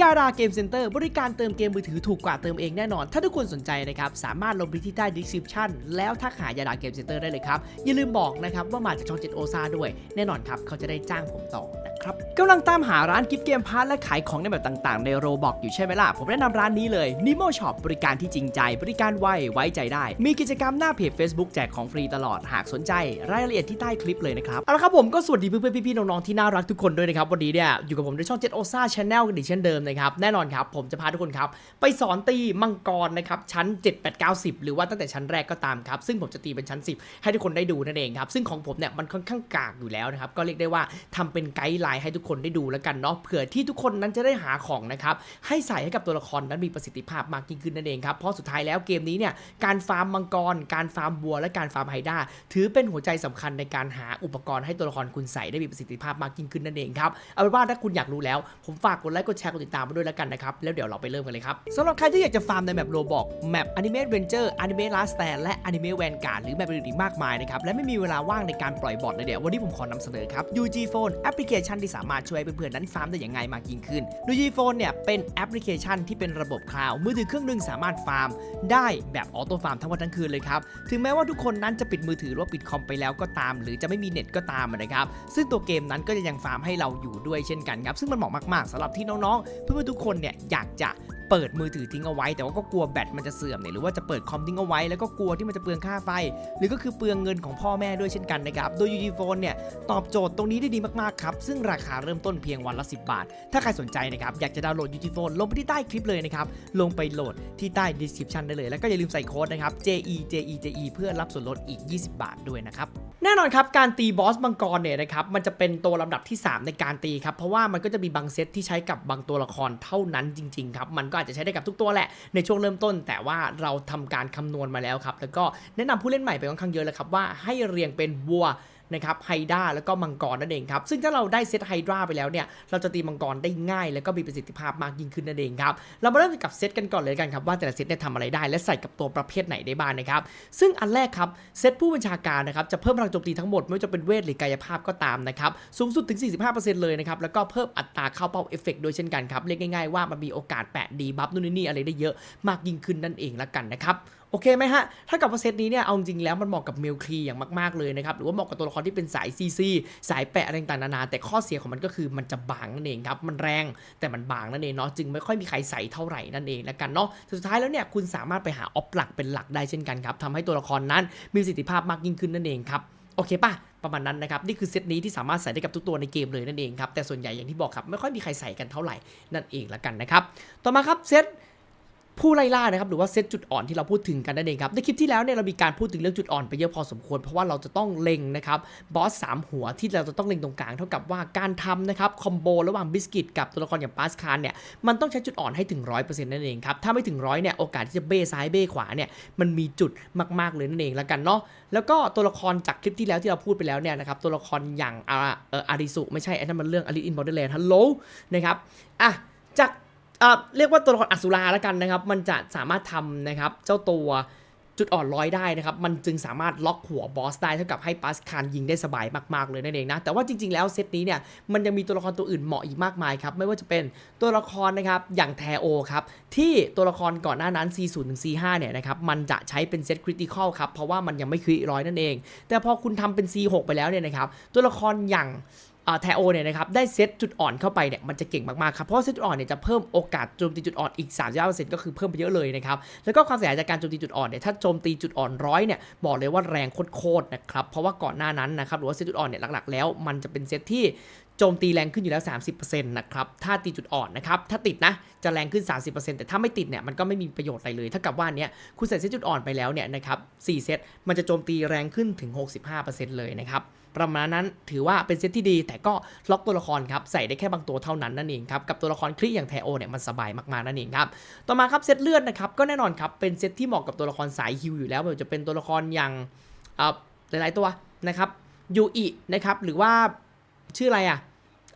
ยาดาเกมเซ็นเตอร์บริการเติมเกมมือถือถูกกว่าเติมเองแน่นอน ถ้าทุกคนสนใจนะครับ สามารถลงไปที่ใต้ดีสคริปชั่นแล้วทักหายาดาเกมเซ็นเตอร์ได้เลยครับ อย่าลืมบอกนะครับว่ามาจากช่องเจ็ดโอซาด้วย แน่นอนครับ เขาจะได้จ้างผมต่อนะครับกำลังตามหาร้านกิฟต์เกมพาร์ทและขายของในแบบต่างๆ ในโรบอกอยู่ใช่ไหมล่ะ ผมแนะนำร้านนี้เลย Nimo Shop บริการที่จริงใจ บริการไวไว้ใจได้ มีกิจกรรมหน้าเพจ Facebook แจกของฟรีตลอดหากสนใจ รายละเอียดที่ใต้คลิปเลยนะครับเอาละครับผมก็สวัสดีเพื่อนๆพี่ๆน้องๆที่น่ารักทุกคนด้วยนะครับวันนี้เนี่ยอยู่กับผมในช่องเจ็ดโอซาชาแนลกันอีกเช่นเดิมนะครับแน่นอนครับผมจะพาทุกคนครับไปสอนตีมังกรนะครับชั้น 7 8 9 10 หรือว่าตั้งแต่ชั้นแรกก็ตามครับซึ่งผมจะตีเป็นชั้น 10 ให้ทุกคนได้ดูนั่นเองครับซึ่งของผมเนี่ยมันค่อนข้างกากอยู่แล้วนะครับก็เรียกได้ว่าทำเป็นไกด์ไลนให้ทุกคนได้ดูแล้วกันเนาะเผื่อที่ทุกคนนั้นจะได้หาของนะครับให้ใส่ให้กับตัวละครนั้นมีประสิทธิภาพมากยิ่งขึ้นนั่นเองครับเพราะสุดท้ายแล้วเกมนี้เนี่ยการฟาร์มมังกร การฟาร์มบัวและการฟาร์มไฮด้าถือเป็นหัวใจสำคัญในการหาอุปกรณ์ให้ตัวละครคุณใส่ได้มีประสิทธิภาพมากยิ่งขึ้นนั่นเองครับเอาเป็นว่าถ้าคุณอยากรู้แล้ว ผมฝากกดไลค์กดแชร์กดติดตามมาด้วยแล้วกันนะครับแล้วเดี๋ยวเราไปเริ่มกันเลยครับสำหรับใครที่อยากจะฟาร์มในแมปโรบอกแมปอนิเมะเวนเจอร์อนิเมะลาสแตนและอนิเมะแวนการ์ดหรือแมปอื่นอีกมากมายนะครับและไม่มีเวลาว่างในการปล่อยบอทเลยเดี๋ยววันนี้ผมขอนำเสนอครับ UG Phone แอปพลิเคชันที่สามารถช่วยเพื่อนๆนั้นฟาร์มได้อย่างง่ายมากยิ่งขึ้น UG Phone เนี่ยเป็นแอปพลิเคชันที่เป็นระบบคลาวด์มือถือเครื่องหนึงสามารถฟาร์มได้แบบออโต้ฟาร์มทั้งวันทั้งคืนเลยครับถึงแม้ว่าทุกคนนั้นจะปิดมือถือหรือว่าปิดคอมไปแล้วก็ตาม หรือจะไม่มีเน็ตก็ตามนะครับซึ่งตัวเกมนั้นก็จะยังฟาร์มให้เราอยู่ด้วยเช่นกันครับซึ่งมันเหมาะมากๆสำหรับที่น้องๆ เพื่อนๆทุกคนเนี่ยอยากจะ เปิดมือถือทิ้งเอาไว้ แต่ว่าก็กลัวแบตมันจะเสื่อมเนี่ยหรือว่าจะเปิดคอมทิ้งเอาไว้แล้วก็กลัวที่มันจะเปลืองค่าไฟ หรือก็คือเปลืองเงินของพ่อแม่ด้วยเช่นกันนะครับ โดย UG Phone เนี่ยตอบโจทย์ตรงนี้ได้ดีมากๆครับ ซึ่งราคาเริ่มต้นเพียงวันละ 10 บาท ถ้าใครสนใจนะครับอยากจะดาวน์โหลด UG Phone ลงไปที่ใต้คลิปเลยนะครับลงไปโหลดที่ใต้ description ได้เลยแล้วก็อย่าลืมใส่โค้ดนะครับ JE JE JE เพื่อรับส่วนลดอีก 20 บาทด้วยนะครับแน่นอนครับการตีบอสมังกรเนี่ยนะครับมันจะเป็นตัวลำดับที่ 3 ในการตีครับเพราะว่ามันก็จะมีบางเซตที่ใช้กับบางตัวละครเท่านั้นจริงๆครับมันก็อาจจะใช้ได้กับทุกตัวแหละในช่วงเริ่มต้น แต่ว่าเราทำการคำนวณมาแล้วครับแล้วก็แนะนำผู้เล่นใหม่ไปค่อนข้างเยอะแล้วครับว่าให้เรียงเป็นบัว นะครับไฮด้าแล้วก็มังกรนั่นเองครับซึ่งถ้าเราได้เซตไฮดราไปแล้วเนี่ยเราจะตีมังกรได้ง่ายแล้วก็มีประสิทธิภาพมากยิ่งขึ้นนั่นเองครับเรามาเริ่มกับเซตกันก่อนเลยกันครับว่าแต่ละเซตเนี่ยทำอะไรได้ และใส่กับตัวประเภทไหนได้บ้างนะครับซึ่งอันแรกครับเซตผู้บัญชาการนะครับจะเพิ่มพลังโจมตีทั้งหมดไม่ว่าจะเป็นเวทหรือกายภาพก็ตามนะครับสูงสุดถึง 45%เลยนะครับแล้วก็เพิ่มอัตราเข้าเป้าเอฟเฟกต์โดยเช่นกันครับเรียกง่ายๆว่ามันมีโอกาสแปะดีบัฟนู่นนี่อะไรได้เยอะมากยิ่งขึ้นนั่นเองละกันนะครับ อเคไหมฮะ ถ้ากับว่าเซตนี้เนี่ยเอาจริงแล้วมันเหมาะกับเมลคลีอย่างมากๆเลยนะครับ หรือว่าเหมาะกับตัวละครที่เป็นสายซีซีสายแปะอะไรต่างๆนานา แต่ข้อเสียของมันก็คือมันจะบางนั่นเองครับ มันแรงแต่มันบางนั่นเองเนาะ จึงไม่ค่อยมีใครใส่เท่าไหร่นั่นเองแล้วกันเนาะสุดท้ายแล้วเนี่ยคุณสามารถไปหาออฟหลักเป็นหลักได้เช่นกันครับทำให้ตัวละครนั้นมีประสิทธิภาพมากยิ่งขึ้นนั่นเองครับโอเคป่ะประมาณนั้นนะครับ นี่คือเซตนี้ที่สามารถใส่ได้กับทุกตัวในเกมเลยนั่นเองครับ แต่ส่วนใหญ่อย่างที่บอกครับ ไม่ค่อยมีใครใส่กันเท่าไหร่นั่นเองละกันนะครับ ต่อมาครับเซต ผู้ไล่ล่านะครับหรือว่าเซตจุดอ่อนที่เราพูดถึงกันนั่นเองครับในคลิปที่แล้วเนี่ยเรามีการพูดถึงเรื่องจุดอ่อนไปเยอะพอสมควร เพราะว่าเราจะต้องเล็งนะครับบอสสามหัวที่เราจะต้องเล็งตรงกลางเท่ากับว่าการทำนะครับคอมโบระหว่างบิสกิตกับตัวละครอย่างปาสคารเนี่ยมันต้องใช้จุดอ่อนให้ถึง 100%นั่นเองครับถ้าไม่ถึงร้อยเนี่ยโอกาสที่จะเบ้ซ้ายเบ้ขวาเนี่ยมันมีจุดมากๆเลยนั่นเองแล้วกันเนาะแล้วก็ตัวละครจากคลิปที่แล้วที่เราพูดไปแล้วเนี่ยนะครับตัวละครอย่างอาริสุไม่ใช่อันนั้นมันเรื่องอลิอินบอร์เดอร์แลนด์ฮัลโหลนะครับอะจาก เรียกว่าตัวละครอสุราแล้วกันนะครับ มันจะสามารถทำนะครับ เจ้าตัวจุดอ่อนร้อยได้นะครับ มันจึงสามารถล็อกหัวบอสได้เท่ากับให้ปัสคานยิงได้สบายมากๆเลยนั่นเองนะ แต่ว่าจริง ๆ แล้วเซตนี้เนี่ย มันยังมีตัวละครตัวอื่นเหมาะอีกมากมายครับ ไม่ว่าจะเป็นตัวละครนะครับ อย่างแทโอครับ ที่ตัวละครก่อนหน้านั้น C0 ถึง C5 เนี่ยนะครับ มันจะใช้เป็นเซตคริติคอลครับ เพราะว่ามันยังไม่คริร้อยนั่นเอง แต่พอคุณทำเป็น C6 ไปแล้วเนี่ยนะครับ ตัวละครอย่าง แทโอเนี่ยนะครับได้เซตจุดอ่อนเข้าไปเนี่ยมันจะเก่งมากๆครับเพราะว่าเซตจุดอ่อนเนี่ยจะเพิ่มโอกาสโจมตีจุดอ่อนอีก39%ก็คือเพิ่มไปเยอะเลยนะครับแล้วก็ความเสียหายจากการโจมตีจุดอ่อนเนี่ยถ้าโจมตีจุดอ่อนร้อยเนี่ยบอกเลยว่าแรงโคตรๆนะครับเพราะว่าก่อนหน้านั้นนะครับหรือว่าเซตจุดอ่อนเนี่ยหลักๆแล้วมันจะเป็นเซตที่ โจมตีแรงขึ้นอยู่แล้ว 30%นะครับถ้าตีจุดอ่อนนะครับถ้าติดนะจะแรงขึ้น 30%แต่ถ้าไม่ติดเนี่ยมันก็ไม่มีประโยชน์อะไรเลยถ้ากับว่านเนี้ยคุณใส่เซตจุดอ่อนไปแล้วเนี่ยนะครับ4เซตมันจะโจมตีแรงขึ้นถึง 65%เลยนะครับประมาณนั้นถือว่าเป็นเซตที่ดี แต่ก็ล็อกตัวละครครับใส่ได้แค่บางตัวเท่านั้นนั่นเองครับกับตัวละครคลิอย่างแทโอเนี่ยมันสบายมากๆนั่นเองครับต่อมาครับเซตเลือดนะครับก็แน่นอนครับเป็นเซตที่เหมาะกับตัวละครสายฮิวอยู่แล้วไม่ว่าจะเป็นตัวละครอย่างหลายๆตัวนะครับยูอินะครับหรือว่า ชื่ออะไรอะ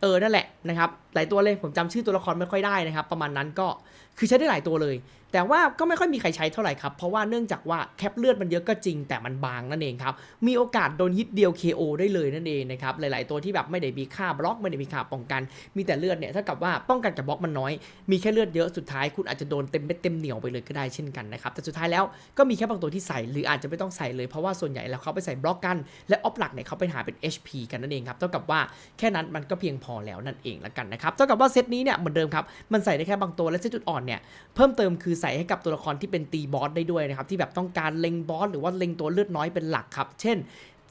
เออ นั่นแหละนะครับ หลายตัวเลยผมจำชื่อตัวละครไม่ค่อยได้นะครับ ประมาณนั้นก็คือใช้ได้หลายตัวเลย แต่ว่าก็ไม่ค่อยมีใครใช้เท่าไหร่ครับเพราะว่าเนื่องจากว่าแคปเลือดมันเยอะก็จริงแต่มันบางนั่นเองครับมีโอกาสโดนฮิตเดียว KO ได้เลยนั่นเองนะครับหลาย ๆ ตัวที่แบบไม่ได้มีค่าบล็อกไม่ได้มีค่าป้องกัน มีแต่เลือดเนี่ยเท่ากับว่าป้องกันกับบล็อกมันน้อย มีแค่เลือดเยอะสุดท้ายคุณอาจจะโดนเต็มเม็ดเต็มเหนียวไปเลยก็ได้เช่นกันนะครับแต่สุดท้ายแล้วก็มีแค่บางตัวที่ใส่หรืออาจจะไม่ต้องใส่เลยเพราะว่าส่วนใหญ่แล้วเขาไปใส่บล็อกกัน และออฟหลักเนี่ยเขาไปหาเป็น HP กันนั่นเองครับเท่ากับว่าแค่นั้นมันก็เพียงพอแล้วนั่นเองละกันนะครับเท่ากับว่าเซตนี้เนี่ยเหมือนเดิมครับ มันใส่ได้แค่บางตัวและเซตจุดอ่อนเนี่ยเพิ่มเติมคือใส่ให้กับตัวละครที่เป็นตีบอสได้ด้วยนะครับที่แบบต้องการเล็งบอสหรือว่าเล็งตัวเลือดน้อยเป็นหลักครับ เช่น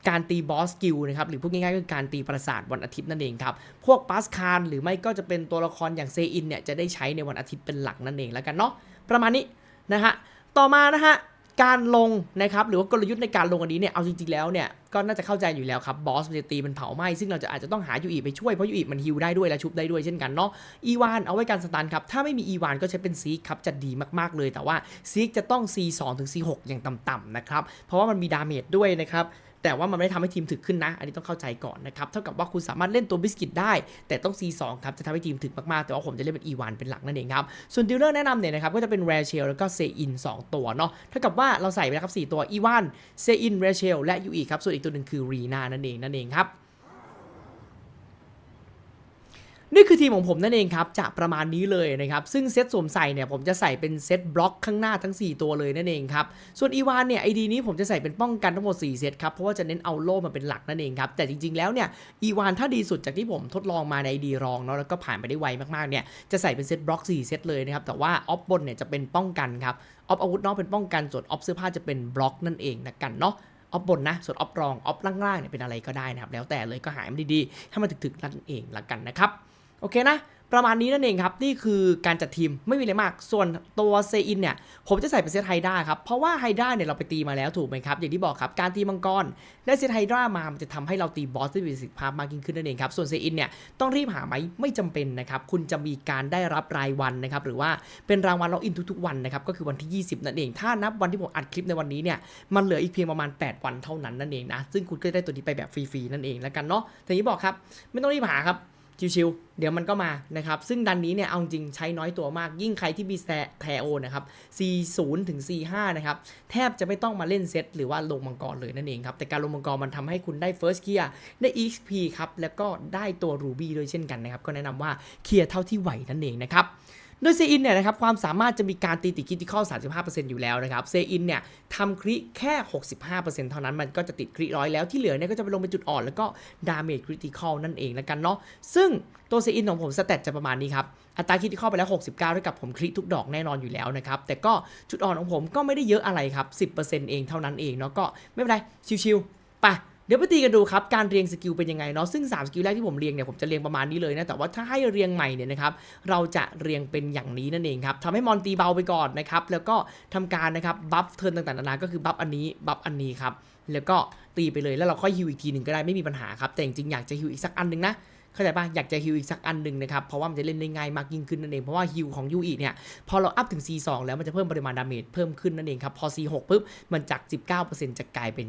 การตีบอสกิลนะครับหรือพูดง่ายๆก็คือการตีประสาทวันอาทิตย์นั่นเองครับ พวกปาสคารหรือไม่ก็จะเป็นตัวละครอย่างเซอินเนี่ยจะได้ใช้ในวันอาทิตย์เป็นหลักนั่นเองแล้วกันเนาะประมาณนี้นะฮะต่อมานะฮะการลงนะครับหรือว่ากลยุทธ์ในการลงอันนี้เนี่ยเอาจริงๆแล้วเนี่ย ก็น่าจะเข้าใจอยู่แล้วครับบอสมันจะตีมันเผาไหม้ซึ่งเราจะอาจจะต้องหายูอีไปช่วย เพราะยูอีมันฮิวได้ด้วยและชุบได้ด้วยเช่นกันเนาะอีวานเอาไว้การสตันครับ ถ้าไม่มีอีวานก็ใช้เป็นซีครับ จะดีมากๆเลย แต่ว่าซีจะต้อง C2 ถึง C6 อย่างต่ำๆนะครับ เพราะว่ามันมีดาเมจด้วยนะครับ แต่ว่ามันไม่ได้ทำให้ทีมถึกขึ้นนะ อันนี้ต้องเข้าใจก่อนนะครับ เท่ากับว่าคุณสามารถเล่นตัวบิสกิตได้ แต่ต้อง C2 ครับ จะทำให้ทีมถึกมากๆ แต่ว่าผมจะเล่นเป็น E1 เป็นหลักนั่นเองครับ ส่วนดิลเลอร์แนะนำเนี่ยนะครับ ก็จะเป็นเรเชลแล้วก็เซอิน2ตัวเนาะ เท่ากับว่าเราใส่ไปนะครับ4ตัว E1 เซอินเรเชล และ UE ครับ ส่วนอีกตัวหนึ่งคือรีนานั่นเองนั่นเองครับ นี่คือทีมของผมนั่นเองครับจะประมาณนี้เลยนะครับ ซึ่งเซตสวมใส่เนี่ยผมจะใส่เป็นเซตบล็อกข้างหน้าทั้ง 4 ตัวเลยนั่นเองครับ ส่วนอีวานเนี่ยไอดีนี้ผมจะใส่เป็นป้องกันทั้งหมด 4 เซตครับ เพราะว่าจะเน้นเอาโล่มาเป็นหลักนั่นเองครับ แต่จริงๆแล้วเนี่ยอีวานถ้าดีสุดจากที่ผมทดลองมาในไอดีรองเนาะแล้วก็ผ่านไปได้ไวมากๆเนี่ยจะใส่เป็นเซตบล็อก4 เซตเลยนะครับแต่ว่าออฟบนเนี่ยจะเป็นป้องกันครับออฟอาวุธนอกเป็นป้องกันส่วนออฟเสื้อผ้าจะเป็นบล็อกนั่นเองนะกันเนาะออฟบนนะ ส่วนออฟรองออฟล่างๆเนี่ยเป็นอะไรก็ได้นะครับ แล้วแต่เลยก็หายมันดีๆ ถ้ามันถึกๆนั่นเองละกันนะครับ โอเคนะ ประมาณนี้นั่นเองครับ นี่คือการจัดทีมไม่มีอะไรมาก ส่วนตัวเซอินเนี่ย ผมจะใส่เป็นเซตไฮด้าครับ เพราะว่าไฮด้าเนี่ยเราไปตีมาแล้วถูกไหมครับ อย่างที่บอกครับ การตีมังกรได้เซตไฮด้ามา มันจะทำให้เราตีบอสได้มีประสิทธิภาพมากยิ่งขึ้นนั่นเองครับ ส่วนเซอินเนี่ยต้องรีบหาไหมไม่จำเป็นนะครับ คุณจะมีการได้รับรายวันนะครับ หรือว่าเป็นรางวัลล็อกอินทุกๆวันนะครับ ก็คือวันที่ 20 นั่นเอง ถ้านับวันที่ผมอัดคลิปในวันนี้เนี่ย มันเหลืออีกเพียงประมาณ 8 วันเท่านั้นนั่นเองนะ ซึ่งคุณก็ได้ตัวนี้ไปแบบฟรีๆนั่นเองแล้วกันเนาะแต่ที่บอกครับไม่ต้องรีบหาครับ ชิวๆเดี๋ยวมันก็มานะครับ ซึ่งดันนี้เนี่ยเอาจริงใช้น้อยตัวมาก ยิ่งใครที่มีแทโอนะครับ C0 ถึง C5 นะครับ แทบจะไม่ต้องมาเล่นเซตหรือว่าลงมังกรเลยนั่นเองครับ แต่การลงมังกรมันทำให้คุณได้ First Gear ได้ XP ครับ แล้วก็ได้ตัว Ruby ด้วยเช่นกันนะครับ ก็แนะนำว่าเคลียร์เท่าที่ไหวนั่นเองนะครับ โดยเซอินเนี่ยนะครับความสามารถจะมีการตีติดคริติคอล35%อยู่แล้วนะครับเซอินเนี่ยทำคริแค่ 65%เท่านั้นมันก็จะติดคริร้อยแล้วที่เหลือเนี่ยก็จะไปลงเป็นจุดอ่อนแล้วก็ดาเมจคริติคอลนั่นเองแล้วกันเนาะซึ่งตัวเซอินของผมสเตตจะประมาณนี้ครับอัตราคริติคอลไปแล้ว 69เท่ากับผมคริทุกดอกแน่นอนอยู่แล้วนะครับแต่ก็จุดอ่อนของผมก็ไม่ได้เยอะอะไรครับ 10%เองเท่านั้นเองเนาะก็ไม่เป็นไรชิวๆไป ดี๋ยวไปตีกันดูครับการเรียงสกิลเป็นยังไงเนาะซึ่ง 3 สกิลแรกที่ผมเรียงเนี่ยผมจะเรียงประมาณนี้เลยนะแต่ว่าถ้าให้เรียงใหม่เนี่ยนะครับเราจะเรียงเป็นอย่างนี้นั่นเองครับทำให้มอนตีเบาไปก่อนนะครับแล้วก็ทำการนะครับบัฟเทิร์นต่างๆนานาก็คือบัฟอันนี้บัฟอันนี้ครับแล้วก็ตีไปเลยแล้วเราค่อยฮิวอีกทีหนึ่งก็ได้ไม่มีปัญหาครับแต่จริงๆอยากจะฮิวอีกสักอันหนึ่งนะ เข้าใจป่ะอยากจะฮิวอีกสักอันหนึ่งนะครับ เพราะว่ามันจะเล่นได้ง่ายมากยิ่งขึ้นนั่นเอง เพราะว่าฮิวของยูอีเนี่ย พอเราอัพถึง C2 แล้วมันจะเพิ่มปริมาณดาเมจเพิ่มขึ้นนั่นเองครับ พอ C6 ปุ๊บ มันจาก 19%จะกลายเป็น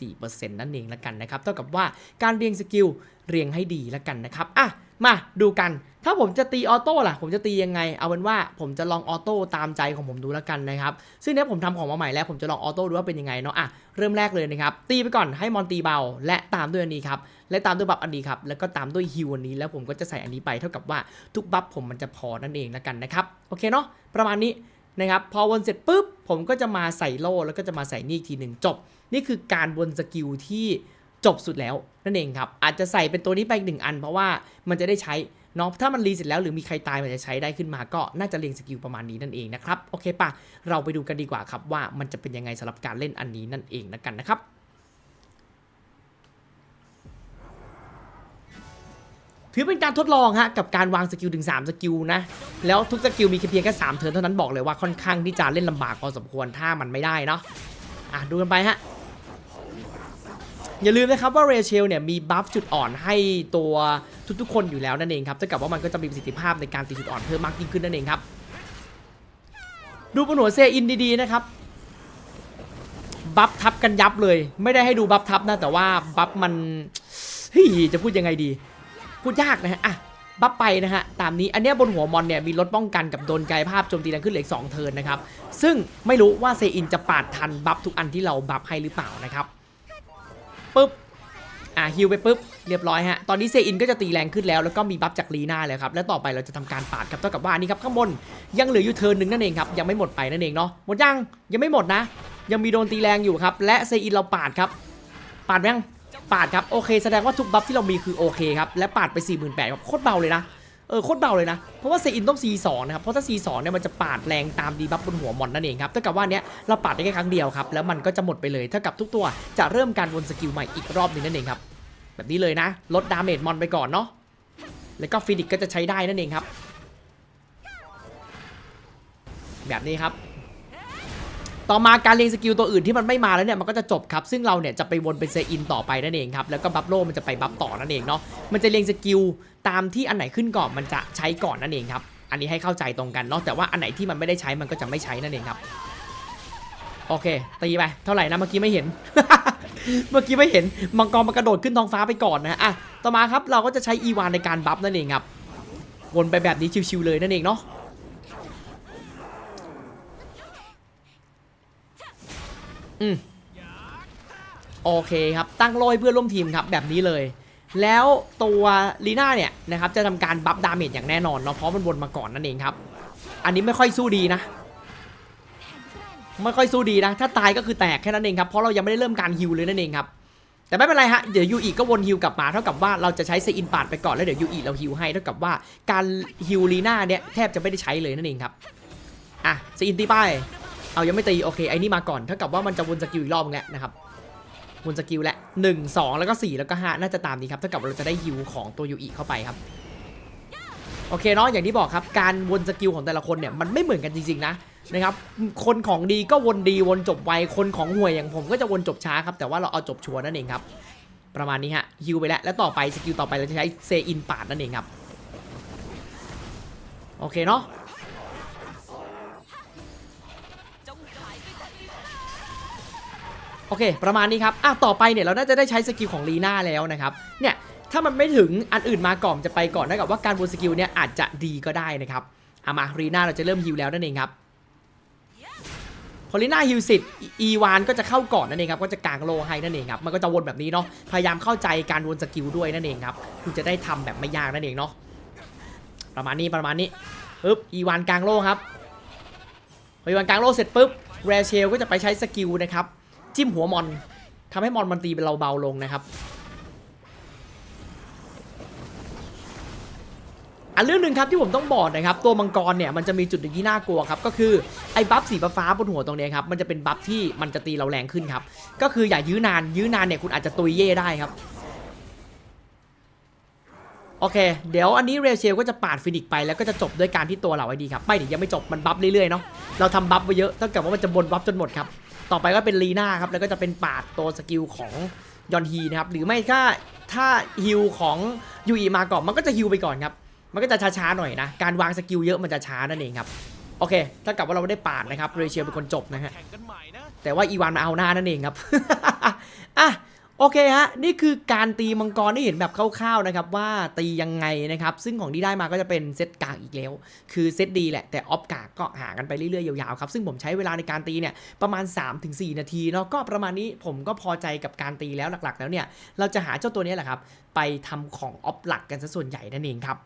24%นั่นเองละกันนะครับ เท่ากับว่าการเรียงสกิลเรียงให้ดีละกันนะครับ อะ มาดูกัน ถ้าผมจะตีออโต้ล่ะ ผมจะตียังไง เอาเป็นว่าผมจะลองออโต้ตามใจของผมดูแล้วกันนะครับ ซึ่งเนี้ยผมทำของมาใหม่แล้ว ผมจะลองออโต้ดูว่าเป็นยังไงเนาะ อะ เริ่มแรกเลยนะครับ ตีไปก่อนให้มอนตีเบา และตามด้วยอันนี้ครับ และตามด้วยบัฟอันนี้ครับ แล้วก็ตามด้วยฮิวอันนี้ แล้วผมก็จะใส่อันนี้ไปเท่ากับว่าทุกบัฟผมมันจะพอนั่นเองแล้วกันนะครับ โอเคเนาะ ประมาณนี้นะครับ พอวนเสร็จปุ๊บ ผมก็จะมาใส่โล่แล้วก็จะมาใส่นี่อีกทีหนึ่งจบ นี่คือการวนสกิลที่จบสุดแล้วนั่นเองครับ อาจจะใส่เป็นตัวนี้ไปอีกหนึ่งอัน เพราะว่ามันจะได้ใช้เนาะถ้ามันรีเสร็จแล้วหรือมีใครตายมันจะใช้ได้ขึ้นมาก็น่าจะเรียงสกิลประมาณนี้นั่นเองนะครับ โอเคปะเราไปดูกันดีกว่าครับว่ามันจะเป็นยังไงสำหรับการเล่นอันนี้นั่นเองนะกันนะครับ ถือเป็นการทดลองฮะกับการวางสกิลถึง 3 สกิลนะ แล้วทุกสกิลมีแค่เพียงแค่3เทิร์นเท่านั้นบอกเลยว่าค่อนข้างที่จะเล่นลำบากพอสมควรถ้ามันไม่ได้เนาะอะดูกันไปฮะอย่าลืมนะครับว่าเรเชลเนี่ยมีบัฟจุดอ่อนให้ตัวทุกๆคนอยู่แล้วนั่นเองครับเท่ากับว่ามันก็จะมีประสิทธิภาพในการตีจุดอ่อนเพิ่มมากยิ่งขึ้นนั่นเองครับ ดูบนหัวเซอินดีๆนะครับบัฟทับกันยับเลย ไม่ได้ให้ดูบัฟทับนะแต่ว่าบัฟมันเฮ้ยจะพูดยังไงดี พูดยากนะฮะอะบัฟไปนะฮะตามนี้อันเนี้ยบนหัวมอนเนี่ยมีลดป้องกันกับโดนกายภาพโจมตีแรงขึ้นเหลืออีกสองเทิร์นนะครับ ซึ่งไม่รู้ว่าเซอินจะปาดทันบัฟทุกอันที่เราบัฟให้หรือเปล่านะครับปุ๊บอะฮิวไปปุ๊บเรียบร้อยฮะตอนนี้เซอินก็จะตีแรงขึ้นแล้วแล้วก็มีบัฟจากลีน่าแล้วครับและต่อไปเราจะทำการปาดครับเท่ากับว่านี่ครับข้างบนยังเหลืออยู่เทิร์นหนึ่งนั่นเองครับยังไม่หมดไปนั่นเองเนาะหมดยังยังไม่หมดนะ ยังมีโดนตีแรงอยู่ครับและเซอินเราปาดครับปาดยัง ปาดครับโอเคแสดงว่าทุกบัฟที่เรามีคือโอเคครับและปาดไป 4 8 0 0 0ครับโคตรเบาเลยนะเออโคตรเบาเลยนะ เพราะว่าเซอินต้อง C2 นะครับ เพราะถ้า C2 เนี่ยมันจะปาดแรงตามดีบัฟบนหัวมอนนั่นเองครับเท่ากับว่าเนี้ยเราปาดได้แค่ครั้งเดียวครับ แล้วมันก็จะหมดไปเลยเท่ากับทุกตัวจะเริ่มการวนสกิลใหม่อีกรอบหนึงนั่นเองครับ แบบนี้เลยนะ ลดดาเมจมอนไปก่อนเนาะแล้วก็ฟินิกก็จะใช้ได้นั่นเองครับ แบบนี้ครับ ต่อมาการเรียงสกิลตัวอื่นที่มันไม่มาแล้วเนี่ยมันก็จะจบครับ ซึ่งเราเนี่ยจะไปวนเป็นเซอินต่อไปนั่นเองครับแล้วก็บัฟโลมันจะไปบัฟต่อนั่นเองเนาะมันจะเรียงสกิลตามที่อันไหนขึ้นก่อนมันจะใช้ก่อนนั่นเองครับอันนี้ให้เข้าใจตรงกันเนาะแต่ว่าอันไหนที่มันไม่ได้ใช้มันก็จะไม่ใช้นั่นเองครับโอเคตีไปเท่าไหร่นะเมื่อกี้ไม่เห็น เมื่อกี้ไม่เห็นมังกรมันกระโดดขึ้นท้องฟ้าไปก่อนนะอะต่อมาครับเราก็จะใช้อีวานในการบัฟนั่นเองครับวนไปแบบนี้ชิวๆเลยนั่นเองเนาะ อืมโอเคครับ ตั้งโลยเพื่อร่วมทีมครับแบบนี้เลย แล้วตัวลีน่าเนี่ยนะครับจะทำการบัฟดาเมจอย่างแน่นอนเนาะเพราะมันวนมาก่อนนั่นเองครับ อันนี้ไม่ค่อยสู้ดีนะ ไม่ค่อยสู้ดีนะ ถ้าตายก็คือแตกแค่นั้นเองครับเพราะเรายังไม่ได้เริ่มการฮิวเลยนั่นเองครับแต่ไม่เป็นไรฮะ เดี๋ยวยูอีก็วนฮิวกลับมาเท่ากับว่าเราจะใช้เซอินปาดไปก่อนแล้วเดี๋ยวยูอีเราฮิวให้เท่ากับว่าการฮิวลีน่าเนี่ยแทบจะไม่ได้ใช้เลยนั่นเองครับ อะเซอินตีป้าย เอายังไม่ตีโอเคไอ้นี่มาก่อนเท่ากับว่ามันจะวนสกิลอีกรอบนึงแล้วนะครับวนสกิลและหนึ่งสองแล้วก็สี่แล้วก็ห้าน่าจะตามนี้ครับเท่ากับเราจะได้ฮิวของตัวยูอีเข้าไปครับโอเคเนาะอย่างที่บอกครับการวนสกิลของแต่ละคนเนี่ยมันไม่เหมือนกันจริงๆนะนะครับคนของดีก็วนดีวนจบไวคนของห่วยอย่างผมก็จะวนจบช้าครับแต่ว่าเราเอาจบชัวร์นั่นเองครับประมาณนี้ฮะฮิวไปแล้วแล้วต่อไปสกิลต่อไปเราจะใช้เซอินปาดนั่นเองครับโอเคเนาะ อเค ประมาณนี้ครับอะต่อไปเนี่ยเราน่าจะได้ใช้สกิลของลีน่าแล้วนะครับเนี่ยถ้ามันไม่ถึงอันอื่นมาก่อนจะไปก่อนเท่ากับว่าการวนสกิลเนี่ยอาจจะดีก็ได้นะครับเอามารีน่าเราจะเริ่มฮิวแล้วนั่นเองครับพอลีน่าฮิวสิทธอีวานก็จะเข้าก่อนนั่นเองครับ ก็จะกางโลให้นั่นเองครับ มันก็จะวนแบบนี้เนาะ พยายามเข้าใจการวนสกิลด้วยนั่นเองครับ คุณจะได้ทำแบบไม่ยากนั่นเองเนาะ ประมาณนี้ประมาณนี้ปึ๊บ อีวานกางโลครับ พออีวานกางโลเสร็จปุ๊บ แรเชลก็จะไปใช้สกิลนะครับ จิ้มหัวมอนทำให้มอนมันตีเป็นเราเบาลงนะครับอันเรื่องหนึ่งครับที่ผมต้องบอกนะครับตัวมังกรเนี่ยมันจะมีจุดหนึ่งที่น่ากลัวครับก็คือไอ้บัฟสีฟ้าบนหัวตรงนี้ครับมันจะเป็นบัฟที่มันจะตีเราแรงขึ้นครับก็คืออย่ายื้อนานยื้อนานเนี่ยคุณอาจจะตุยเย่ได้ครับโอเค เดี๋ยวอันนี้เรเชลก็จะปาดฟินิกไปแล้วก็จะจบด้วยการที่ตัวเราไอ้ดีครับไม่เดี๋ยวยังไม่จบมันบัฟเรื่อยๆเนาะเราทำบัฟไปเยอะเท่ากับว่ามันจะบนบัฟจนหมดครับ ต่อไปก็เป็นลีน่าครับ แล้วก็จะเป็นปาดตัวสกิลของยอนฮีนะครับ หรือไม่ถ้าถ้าฮิลของยูอีมาก่อนมันก็จะฮิลไปก่อนครับ มันก็จะช้าๆหน่อยนะ การวางสกิลเยอะมันจะช้านั่นเองครับ โอเค ถ้ากับว่าเราไม่ได้ปาดนะครับ เรเชียเป็นคนจบนะฮะแข่งกันใหม่นะแต่ว่าอีวานมาเอาหน้านั่นเองครับ อะ โอเคฮะ นี่คือการตีมังกรที่เห็นแบบคร่าวๆนะครับว่าตียังไงนะครับ ซึ่งของที่ได้มาก็จะเป็นเซตกากอีกแล้ว คือเซตดีแหละ แต่ออฟกากก็หากันไปเรื่อยๆ ยาวๆครับ ซึ่งผมใช้เวลาในการตีเนี่ยประมาณ 3-4 นาทีเนาะก็ประมาณนี้ผมก็พอใจกับการตีแล้วหลักๆ แล้วเนี่ยเราจะหาเจ้าตัวนี้แหละครับ ไปทำของออฟหลักกันซะส่วนใหญ่นั่นเองครับ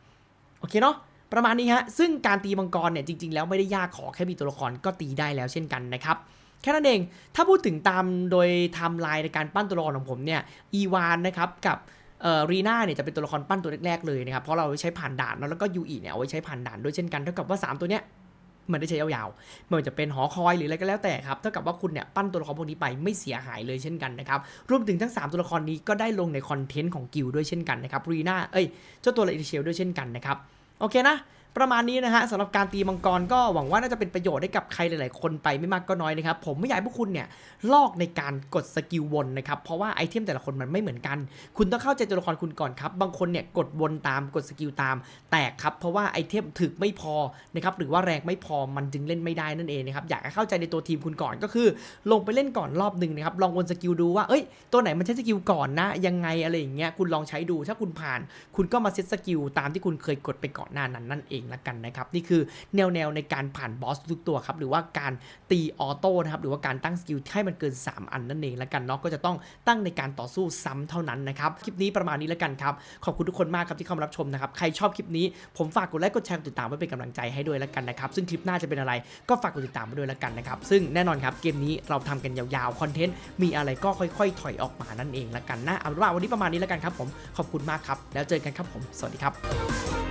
โอเคเนาะประมาณนี้ฮะซึ่งการตีมังกรเนี่ยจริงๆ แล้วไม่ได้ยากขอแค่มีตัวละครก็ตีได้แล้วเช่นกันนะครับ แค่นั้นเอง ถ้าพูดถึงตามโดยไทม์ไลน์ในการปั้นตัวละครของผมเนี่ยอีวานนะครับกับเออรีน่าเนี่ยจะเป็นตัวละครปั้นตัวแรกๆเลยนะครับเพราะเราใช้ผ่านด่านแล้วก็ยูอีเนี่ยเอาไว้ใช้ผ่านด่านด้วยเช่นกันเท่ากับว่า 3 ตัวเนี้ยมันได้ใช้ยาวๆไม่ว่าจะเป็นหอคอยหรืออะไรก็แล้วแต่ครับ เท่ากับว่าคุณเนี่ยปั้นตัวละครพวกนี้ไปไม่เสียหายเลยเช่นกันนะครับ รวมถึงทั้ง 3 ตัวละครนี้ก็ได้ลงในคอนเทนต์ของกิลด้วยเช่นกันนะครับ รีน่า เอ้ย เจ้าตัวเลอิเชลด้วยเช่นกันนะครับ โอเคนะ ประมาณนี้นะฮะสำหรับการตีมังกรก็หวังว่าน่าจะเป็นประโยชน์ให้กับใครหลาย ๆ คนไปไม่มากก็น้อยนะครับ ผมไม่อยากให้พวกคุณเนี่ยลอกในการกดสกิลวนนะครับ เพราะว่าไอเทมแต่ละคนมันไม่เหมือนกัน คุณต้องเข้าใจตัวละครคุณก่อนครับ บางคนเนี่ยกดวนตามกดสกิลตาม แตกครับ เพราะว่าไอเทมถึกไม่พอนะครับหรือว่าแรงไม่พอมันจึงเล่นไม่ได้นั่นเองนะครับอยากให้เข้าใจในตัวทีมคุณก่อนก็คือ ลงไปเล่นก่อนรอบหนึ่งนะครับลองวนสกิลดูว่าเอ้ยตัวไหนมันใช้สกิลก่อนนะยังไงอะไรอย่างเงี้ยคุณลองใช้ดูถ้าคุณผ่าน คุณก็มาเซตสกิลตามที่คุณเคยกดไปก่อนหน้านั้นนั่นเองละกันนะครับ นี่คือแนวแนวในการผ่านบอสทุกตัวครับ หรือว่าการตีออโต้นะครับ หรือว่าการตั้งสกิลให้มันเกิน 3 อันนั่นเองละกันเนาะ ก็จะต้องตั้งในการต่อสู้ซ้ำเท่านั้นนะครับ คลิปนี้ประมาณนี้ละกันครับ ขอบคุณทุกคนมากครับที่เข้ามารับชมนะครับ ใครชอบคลิปนี้ผมฝากกดไลค์ กดแชร์ กดติดตามไว้เป็นกำลังใจให้ด้วยละกันนะครับ ซึ่งคลิปหน้าจะเป็นอะไรก็ฝากกดติดตามไว้ด้วยละกันนะครับซึ่งแน่นอนครับเกมนี้เราทำกันยาวๆคอนเทนต์มีอะไรก็ค่อยๆ ถอยออกมานั่นเองละกันนะเอาเป็นว่าวันนี้ประมาณนี้ละกันครับผมขอบคุณมากครับแล้วเจอกันครับผมสวัสดีครับ